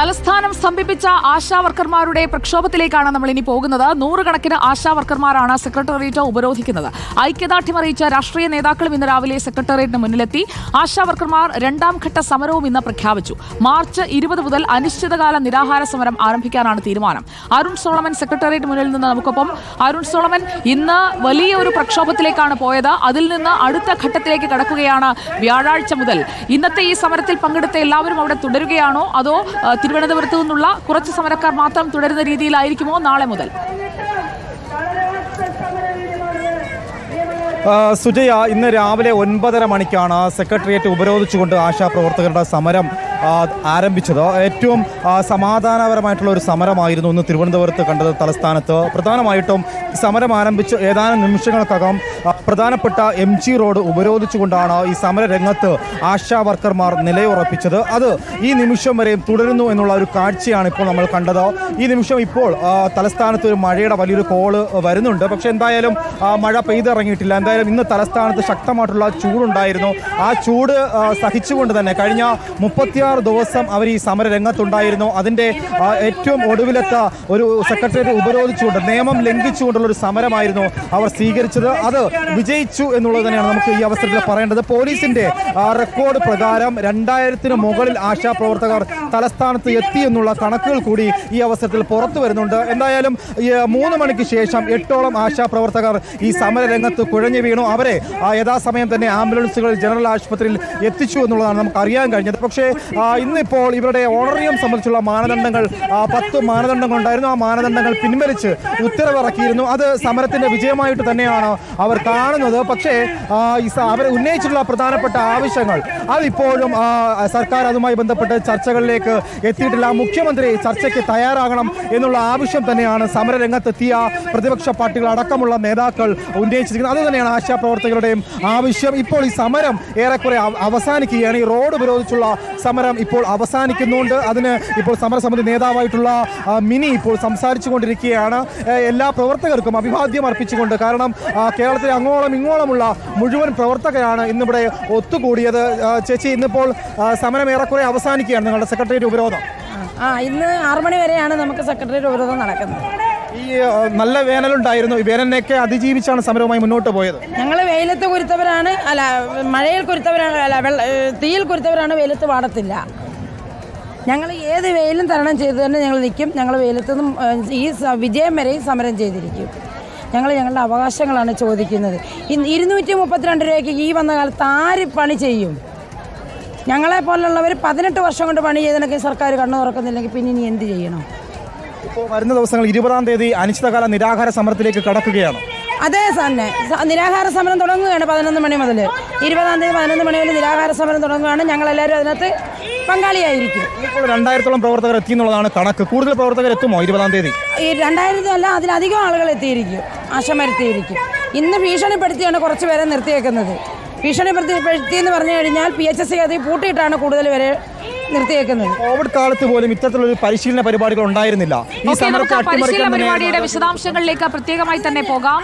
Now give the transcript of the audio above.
തലസ്ഥാനം സ്തംഭിപ്പിച്ച ആശാവർക്കർമാരുടെ പ്രക്ഷോഭത്തിലേക്കാണ് നമ്മൾ ഇനി പോകുന്നത്. നൂറുകണക്കിന് ആശാവർക്കർമാരാണ് സെക്രട്ടേറിയറ്റ് ഉപരോധിക്കുന്നത്. ഐക്യദാർഢ്യം അറിയിച്ച രാഷ്ട്രീയ നേതാക്കളും ഇന്ന് രാവിലെ സെക്രട്ടേറിയറ്റിന് മുന്നിലെത്തി. ആശാവർക്കർമാർ രണ്ടാം ഘട്ട സമരവും ഇന്ന് പ്രഖ്യാപിച്ചു. മാർച്ച് ഇരുപത് മുതൽ അനിശ്ചിതകാല നിരാഹാര സമരം ആരംഭിക്കാനാണ് തീരുമാനം. അരുൺ സോളമൻ സെക്രട്ടേറിയറ്റ് മുന്നിൽ നിന്ന് നമുക്കൊപ്പം. അരുൺ സോളമൻ ഇന്ന് വലിയ ഒരു പ്രക്ഷോഭത്തിലേക്കാണ് പോയത്. അതിൽ നിന്ന് അടുത്ത ഘട്ടത്തിലേക്ക് കടക്കുകയാണ് വ്യാഴാഴ്ച മുതൽ. ഇന്നത്തെ ഈ സമരത്തിൽ പങ്കെടുത്ത എല്ലാവരും അവിടെ തുടരുകയാണോ? അതോ തിരുവനന്തപുരത്തു നിന്നുള്ള കുറച്ച് സമരക്കാർ മാത്രം തുടരുന്ന രീതിയിലായിരിക്കുമോ നാളെ മുതൽ? സുജയ ഇന്ന് രാവിലെ ഒൻപതര മണിക്കാണ് സെക്രട്ടേറിയറ്റ് ഉപരോധിച്ചുകൊണ്ട് ആശാപ്രവർത്തകരുടെ സമരം ആരംഭിച്ചത്. ഏറ്റവും സമാധാനപരമായിട്ടുള്ള ഒരു സമരമായിരുന്നു ഇന്ന് തിരുവനന്തപുരത്ത് കണ്ടത് തലസ്ഥാനത്ത്. പ്രധാനമായിട്ടും സമരം ആരംഭിച്ച് ഏതാനും നിമിഷങ്ങൾക്കകം പ്രധാനപ്പെട്ട എം ജി റോഡ് ഉപരോധിച്ചുകൊണ്ടാണ് ഈ സമര രംഗത്ത് ആശാ വർക്കർമാർ നിലയുറപ്പിച്ചത്. അത് ഈ നിമിഷം വരെയും തുടരുന്നു എന്നുള്ള ഒരു കാഴ്ചയാണ് ഇപ്പോൾ നമ്മൾ കണ്ടത്. ഈ നിമിഷം ഇപ്പോൾ തലസ്ഥാനത്ത് ഒരു മഴയുടെ വലിയൊരു കോൾ വരുന്നുണ്ട്. പക്ഷേ എന്തായാലും മഴ പെയ്തിറങ്ങിയിട്ടില്ല. എന്തായാലും ഇന്ന് തലസ്ഥാനത്ത് ശക്തമായിട്ടുള്ള ചൂടുണ്ടായിരുന്നു. ആ ചൂട് സഹിച്ചുകൊണ്ട് തന്നെ കഴിഞ്ഞ മുപ്പത്തിയാറ് ദിവസം അവർ ഈ സമര രംഗത്തുണ്ടായിരുന്നു അതിന്റെ ഏറ്റവും ഒടുവിലത്തെ ഒരു സെക്രട്ടേറിയറ്റ് ഉപരോധിച്ചുകൊണ്ട് നിയമം ലംഘിച്ചുകൊണ്ടുള്ള ഒരു സമരമായിരുന്നു അവർ സ്വീകരിച്ചത്. അത് വിജയിച്ചു എന്നുള്ളത് തന്നെയാണ് നമുക്ക് ഈ അവസരത്തിൽ പറയേണ്ടത്. പോലീസിന്റെ റെക്കോർഡ് പ്രകാരം രണ്ടായിരത്തിന് മുകളിൽ ആശാപ്രവർത്തകർ തലസ്ഥാനത്ത് എത്തി എന്നുള്ള കണക്കുകൾ കൂടി ഈ അവസരത്തിൽ പുറത്തു വരുന്നുണ്ട്. എന്തായാലും മൂന്ന് മണിക്ക് ശേഷം എട്ടോളം ആശാപ്രവർത്തകർ ഈ സമര രംഗത്ത് കുഴഞ്ഞു വീണു. അവരെ യഥാസമയം തന്നെ ആംബുലൻസുകൾ ജനറൽ ആശുപത്രിയിൽ എത്തിച്ചു എന്നുള്ളതാണ് നമുക്ക് അറിയാൻ കഴിഞ്ഞത്. പക്ഷേ ഇന്നിപ്പോൾ ഇവരുടെ ഓണറിയം സംബന്ധിച്ചുള്ള മാനദണ്ഡങ്ങൾ പത്ത് മാനദണ്ഡങ്ങൾ ഉണ്ടായിരുന്നു. ആ മാനദണ്ഡങ്ങൾ പിൻവലിച്ച് ഉത്തരവിറക്കിയിരുന്നു. അത് സമരത്തിന്റെ വിജയമായിട്ട് തന്നെയാണ് അവർ കാണുന്നത്. പക്ഷേ അവർ ഉന്നയിച്ചിട്ടുള്ള പ്രധാനപ്പെട്ട ആവശ്യങ്ങൾ അതിപ്പോഴും സർക്കാർ അതുമായി ബന്ധപ്പെട്ട് ചർച്ചകളിലേക്ക് എത്തിയിട്ടില്ല. മുഖ്യമന്ത്രി ചർച്ചയ്ക്ക് തയ്യാറാകണം എന്നുള്ള ആവശ്യം തന്നെയാണ് സമരരംഗത്തെത്തിയ പ്രതിപക്ഷ പാർട്ടികൾ അടക്കമുള്ള നേതാക്കൾ ഉന്നയിച്ചിരിക്കുന്നത്. അതുതന്നെയാണ് ആശാപ്രവർത്തകരുടെയും ആവശ്യം. ഇപ്പോൾ ഈ സമരം ഏറെക്കുറെ അവ- അവസാനിക്കുകയാണ്. ഈ റോഡ് ഉപരോധിച്ചുള്ള സമരം ഇപ്പോൾ അവസാനിക്കുന്നുണ്ട്. അതിന് ഇപ്പോൾ സമരസമിതി നേതാവായിട്ടുള്ള മിനി ഇപ്പോൾ സംസാരിച്ചു കൊണ്ടിരിക്കുകയാണ് എല്ലാ പ്രവർത്തകർക്കും അഭിവാദ്യം അർപ്പിച്ചുകൊണ്ട് കാരണം കേരളത്തിലെ അങ്ങോളം ഇങ്ങോളമുള്ള മുഴുവൻ പ്രവർത്തകരാണ് ഇന്നിവിടെ ഒത്തുകൂടിയത്. ചേച്ചി ഇന്നിപ്പോൾ സമരം ഏറെക്കുറെ അവസാനിക്കുകയാണ് നിങ്ങളുടെ സെക്രട്ടേറിയറ്റ് ഉപരോധം. ആ ഇന്ന് ആറു മണി വരെയാണ് നമുക്ക് സെക്രട്ടേറിയറ്റ് ഉപരോധം നടക്കുന്നത്. ഈ നല്ല വേനലുണ്ടായിരുന്നു. ഈ വേനലിനെയൊക്കെ അതിജീവിച്ചാണ് സമരവുമായി മുന്നോട്ട് പോയത്. ഞങ്ങൾ വെയിലത്ത് കുരുത്തവരാണ് അല്ല മഴയിൽ കുരുത്തവരാണ് അല്ല വെള്ള തീയിൽ കുരുത്തവരാണ് വെയിലത്ത് പാടത്തില്ല ഞങ്ങൾ ഏത് വെയിലും തരണം ചെയ്ത് തന്നെ ഞങ്ങൾ നിൽക്കും. ഞങ്ങൾ വെയിലത്ത് നിന്നും ഈ വിജയം വരെയും സമരം ചെയ്തിരിക്കും. ഞങ്ങൾ ഞങ്ങളുടെ അവകാശങ്ങളാണ് ചോദിക്കുന്നത്. ഇന്ന് ഇരുന്നൂറ്റി മുപ്പത്തിരണ്ട് രൂപയ്ക്ക് ഈ വന്ന കാലത്ത് ആര് പണി ചെയ്യും? ഞങ്ങളെ പോലുള്ളവർ പതിനെട്ട് വർഷം കൊണ്ട് പണി ചെയ്തതിനൊക്കെ സർക്കാർ കണ്ണു തുറക്കുന്നില്ലെങ്കിൽ പിന്നെ ഇനി എന്ത് ചെയ്യണം? ഇപ്പോൾ വരുന്ന ദിവസങ്ങൾ ഇരുപതാം തീയതി അനിശ്ചിതകാല നിരാഹാര സമരത്തിലേക്ക് കടക്കുകയാണ്. അതേ തന്നെ നിരാഹാര സമരം തുടങ്ങുകയാണ് പതിനൊന്ന് മണി മുതൽ ഇരുപതാം തീയതി പതിനൊന്ന് മണി മുതൽ നിരാഹാര സമരം തുടങ്ങുകയാണ്. ഞങ്ങളെല്ലാവരും അതിനകത്ത് പങ്കാളിയായിരിക്കും. ഇപ്പോൾ രണ്ടായിരത്തോളം പ്രവർത്തകർ എത്തി എന്നുള്ളതാണ് കണക്ക്. കൂടുതൽ പ്രവർത്തകർ എത്തുമോ ഇരുപതാം തീയതി? ഈ രണ്ടായിരത്തി അല്ല അതിലധികം ആളുകൾ എത്തിയിരിക്കും. ആശമരത്തിയിരിക്കും. ഇന്ന് ഭീഷണിപ്പെടുത്തിയാണ് കുറച്ച് പേരെ നിർത്തിയേക്കുന്നത്. ഭീഷണിപ്പെടുത്തി എന്ന് പറഞ്ഞു കഴിഞ്ഞാൽ പി എച്ച് എസ് സി അത് പൂട്ടിയിട്ടാണ് കൂടുതൽ പേരെ നിർത്തിയേക്കുന്നത് കോവിഡ് കാലത്ത് പോലും ഇത്തരത്തിലൊരു പരിശീലന പരിപാടികൾ ഉണ്ടായിരുന്നില്ല. ഈ സമരത്തെ പരിശീലന പരിപാടിയുടെ വിശദാംശങ്ങളിലേക്ക് പ്രത്യേകമായി തന്നെ പോകാം.